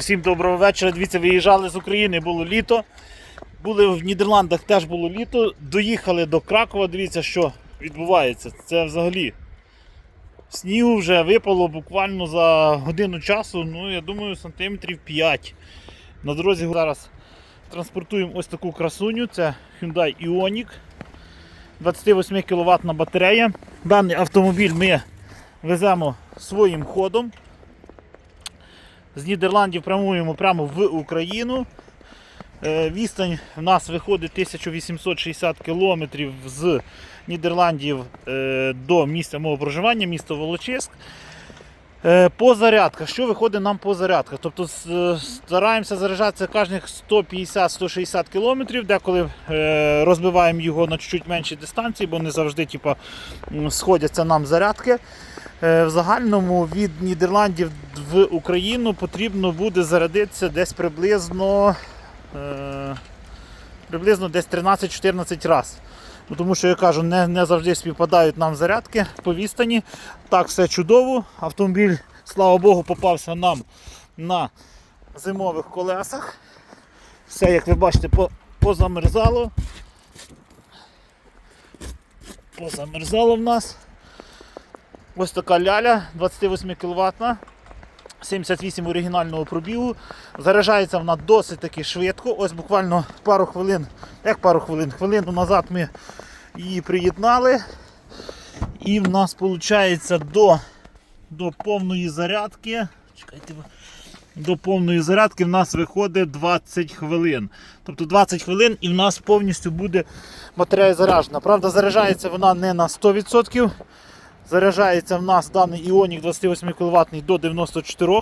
Всім доброго вечора. Дивіться, виїжджали з України, було літо. Були в Нідерландах теж було літо. Доїхали до Кракова. Дивіться, що відбувається. Це взагалі. Снігу вже випало буквально за годину часу, ну я думаю, сантиметрів 5. На дорозі зараз транспортуємо ось таку красуню. Це Hyundai Ioniq. 28 кВт батарея. Даний автомобіль ми веземо своїм ходом. З Нідерландів прямуємо прямо в Україну. Вістань Відстань в нас виходить 1860 кілометрів з Нідерландів е, до місця мого проживання, місто Волочиськ. Е, По зарядках. Що виходить нам по зарядках? Тобто стараємося заряджатися кожних 150-160 кілометрів, деколи е, розбиваємо його на чуть менші дистанції, бо не завжди типу, сходяться нам зарядки. Е, В загальному від Нідерландів в Україну потрібно буде зарядитися десь приблизно, приблизно десь 13-14 разів. Ну, Тому що я кажу, не, не завжди співпадають нам зарядки по відстані. Так, все чудово. Автомобіль, слава Богу, попався нам на зимових колесах. Все, як ви бачите, позамерзало. Позамерзало в нас. Ось така ляля 28 кВт, 78 оригінального пробігу. Заряджається вона досить таки швидко. Ось буквально пару хвилин, як пару хвилин, хвилину назад ми її приєднали. І в нас виходить до, до повної зарядки. Чекайте, до повної зарядки в нас виходить 20 хвилин. Тобто 20 хвилин і в нас повністю буде батарея заряджена. Правда, заряджається вона не на 100%. Заряджається в нас даний Іонік 28 кВт до 94.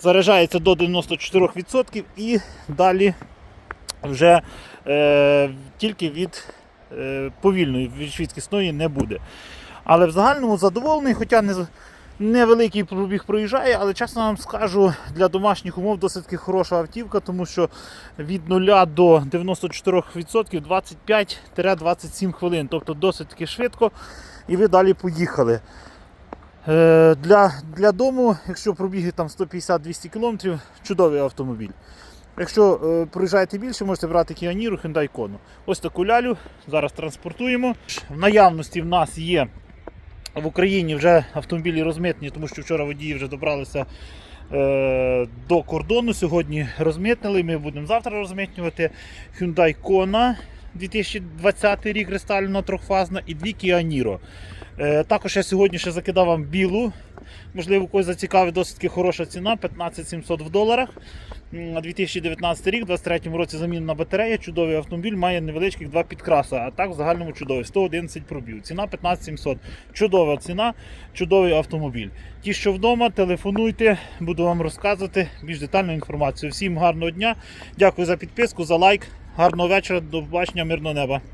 Заряджається до 94% і далі вже е, тільки від е, повільної, від швидкісної не буде. Але в загальному задоволений, хоча не, невеликий пробіг проїжджає, але чесно вам скажу, для домашніх умов досить хороша автівка, тому що від 0 до 94% 25-27 хвилин. Тобто досить швидко і ви далі поїхали. Е, Для, для дому, якщо пробіги там 150-200 км, чудовий автомобіль. Якщо е, проїжджаєте більше, можете брати Niro, Hyundai Kona. Ось таку лялю зараз транспортуємо. В наявності в нас є в Україні вже автомобілі розмитнені, тому що вчора водії вже добралися е, до кордону. Сьогодні розмитнили. Ми будемо завтра розмитнювати Hyundai Kona 2020 рік рестайлена трьохфазна і дві Kia Niro. Е, також я сьогодні ще закидав вам білу. Можливо, когось зацікавить досить хороша ціна 15 700 в доларах. На 2019 рік, у 2023 році замінена батарея, чудовий автомобіль, має невеличких два підкраса, а так в загальному чудовий, 111 пробів. Ціна 15 700. Чудова ціна, чудовий автомобіль. Ті, що вдома, телефонуйте, буду вам розказувати більш детальну інформацію. Всім гарного дня. Дякую за підписку, за лайк. Гарного вечора, до побачення, мирного неба.